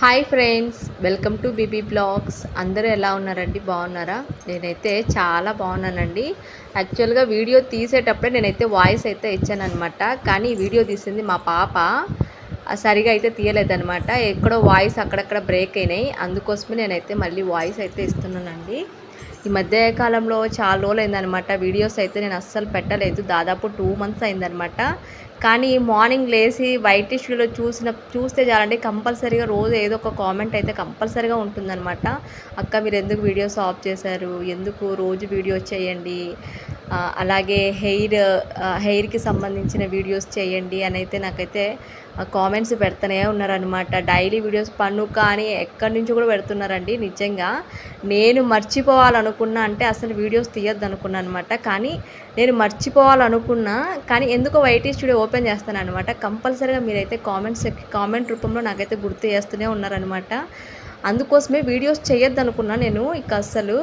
Hi friends welcome to BB blogs. అందరూ ఎలా ఉన్నారండి? బాగున్నారా? నేనైతే చాలా బాగున్నానండి. యాక్చువల్గా వీడియో తీసేటప్పుడే నేనైతే వాయిస్ అయితే ఇచ్చానమాట కానీ వీడియో తీసింది మా పాప. సరిగా అయితే తీయలేదనమాట ఎక్కడో వాయిస్ అక్కడక్కడ బ్రేక్ అయినాయి. అందుకోసమే నేనైతే మళ్ళీ వాయిస్ అయితే ఇస్తున్నానండి. ఈ మధ్య కాలంలో చాలా రోజులు అయిందనమాట వీడియోస్ అయితే నేను అస్సలు పెట్టలేదు. దాదాపు టూ మంత్స్ అయిందనమాట కానీ మార్నింగ్ లేచి వైట్ టిష్యూలో చూసిన చూస్తే చాలంటే కంపల్సరీగా రోజు ఏదో ఒక కామెంట్ అయితే కంపల్సరీగా ఉంటుందన్నమాట. అక్క మీరు ఎందుకు వీడియోస్ ఆఫ్ చేశారు? ఎందుకు రోజు వీడియోస్ చేయండి? అలాగే హెయిర్ హెయిర్కి సంబంధించిన వీడియోస్ చేయండి అని అయితే నాకైతే కామెంట్స్ పెడుతూనే ఉన్నారనమాట డైలీ వీడియోస్ పన్ను కానీ ఎక్కడి నుంచి కూడా పెడుతున్నారండి నిజంగా. నేను మర్చిపోవాలనుకున్నా అంటే అసలు వీడియోస్ తీయొద్దు అనుకున్నాను అనమాట కానీ నేను మర్చిపోవాలనుకున్నా కానీ ఎందుకో వైటీ స్టూడియో ఓపెన్ చేస్తాను అనమాట కంపల్సరీగా మీరైతే కామెంట్స్ కామెంట్ రూపంలో నాకైతే గుర్తు చేస్తూనే ఉన్నారనమాట అందుకోసమే వీడియోస్ చేయొద్దు అనుకున్నా నేను ఇక అస్సలు.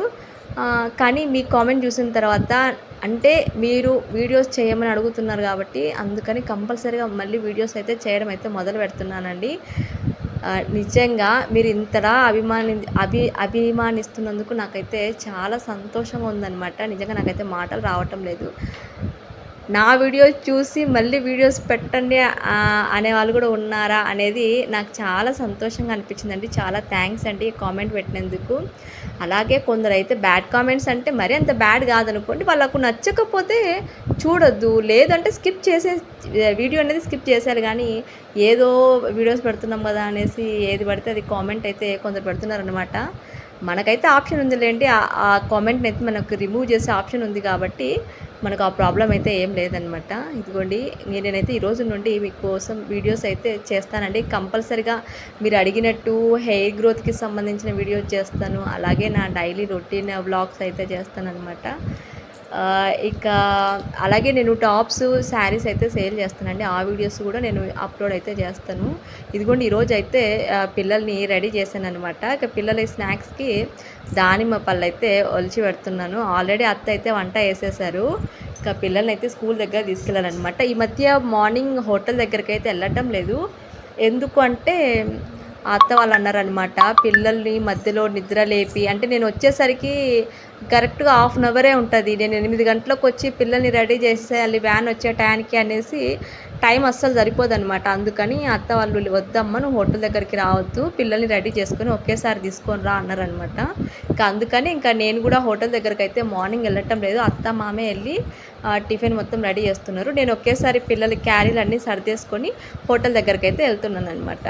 కానీ మీ కామెంట్ చూసిన తర్వాత అంటే మీరు వీడియోస్ చేయమని అడుగుతున్నారు కాబట్టి అందుకని కంపల్సరీగా మళ్ళీ వీడియోస్ అయితే చేయడం అయితే మొదలు పెడుతున్నానండి. నిజంగా మీరు ఇంతలా అభిమాని అభి అభిమానిస్తున్నందుకు నాకైతే చాలా సంతోషంగా ఉందన్నమాట. నిజంగా నాకైతే మాటలు రావటం లేదు. నా వీడియోస్ చూసి మళ్ళీ వీడియోస్ పెట్టండి అనే వాళ్ళు కూడా ఉన్నారా అనేది నాకు చాలా సంతోషంగా అనిపించిందండి. చాలా థ్యాంక్స్ అండి కామెంట్ పెట్టినందుకు. అలాగే కొందరు అయితే బ్యాడ్ కామెంట్స్ అంటే మరీ అంత బ్యాడ్ కాదనుకోండి వాళ్ళకు నచ్చకపోతే చూడొద్దు. లేదంటే స్కిప్ చేసే వీడియో అనేది స్కిప్ చేశారు కానీ ఏదో వీడియోస్ పెడుతున్నాం కదా అనేసి ఏది పడితే అది కామెంట్ అయితే కొందరు పెడుతున్నారనమాట మనకైతే ఆప్షన్ ఉంది లేండి ఆ కామెంట్ని అయితే మనకు రిమూవ్ చేసే ఆప్షన్ ఉంది కాబట్టి మనకు ఆ ప్రాబ్లం అయితే ఏం లేదనమాట ఇదిగోండి నేనైతే ఈరోజు నుండి మీకోసం వీడియోస్ అయితే చేస్తానండి. కంపల్సరిగా మీరు అడిగినట్టు హెయిర్ గ్రోత్కి సంబంధించిన వీడియోస్ చేస్తాను. అలాగే నా డైలీ రొటీన్ వ్లాగ్స్ అయితే చేస్తానన్నమాట. అనమాట ఇక అలాగే నేను టాప్స్ శారీస్ అయితే సేల్ చేస్తానండి. ఆ వీడియోస్ కూడా నేను అప్లోడ్ అయితే చేస్తాను. ఇదిగోండి ఈరోజు అయితే పిల్లల్ని రెడీ చేశాను అనమాట ఇక పిల్లల స్నాక్స్కి దానిమ్మ పళ్ళు అయితే ఒలిచి పెడుతున్నాను. ఆల్రెడీ అత్త అయితే వంట వేసేసారు ఇక పిల్లల్ని అయితే స్కూల్ దగ్గర తీసుకెళ్ళాలన్నమాట. ఈ మధ్య మార్నింగ్ హోటల్ దగ్గరికి అయితే వెళ్ళటం లేదు. ఎందుకు అంటే అత్త వాళ్ళు అన్నారనమాట పిల్లల్ని మధ్యలో నిద్ర లేపి అంటే నేను వచ్చేసరికి కరెక్ట్గా హాఫ్ అన్ అవరే ఉంటుంది. నేను ఎనిమిది గంటలకు వచ్చి పిల్లల్ని రెడీ చేసేయాలి వ్యాన్ వచ్చే టైంకి అనేసి టైం అస్సలు సరిపోదు అనమాట అందుకని అత్త వాళ్ళు వద్దమ్మ నువ్వు హోటల్ దగ్గరికి రావద్దు పిల్లల్ని రెడీ చేసుకొని ఒకేసారి తీసుకొని రా అన్నారనమాట ఇంకా అందుకని ఇంకా నేను కూడా హోటల్ దగ్గరికి అయితే మార్నింగ్ వెళ్ళటం లేదు. అత్త మామే వెళ్ళి ఆ, టిఫిన్ మొత్తం రెడీ చేస్తున్నారు. నేను ఒకేసారి పిల్లల క్యారీలు అన్నీ సర్దేసుకొని హోటల్ దగ్గరికి అయితే వెళ్తున్నాను అనమాట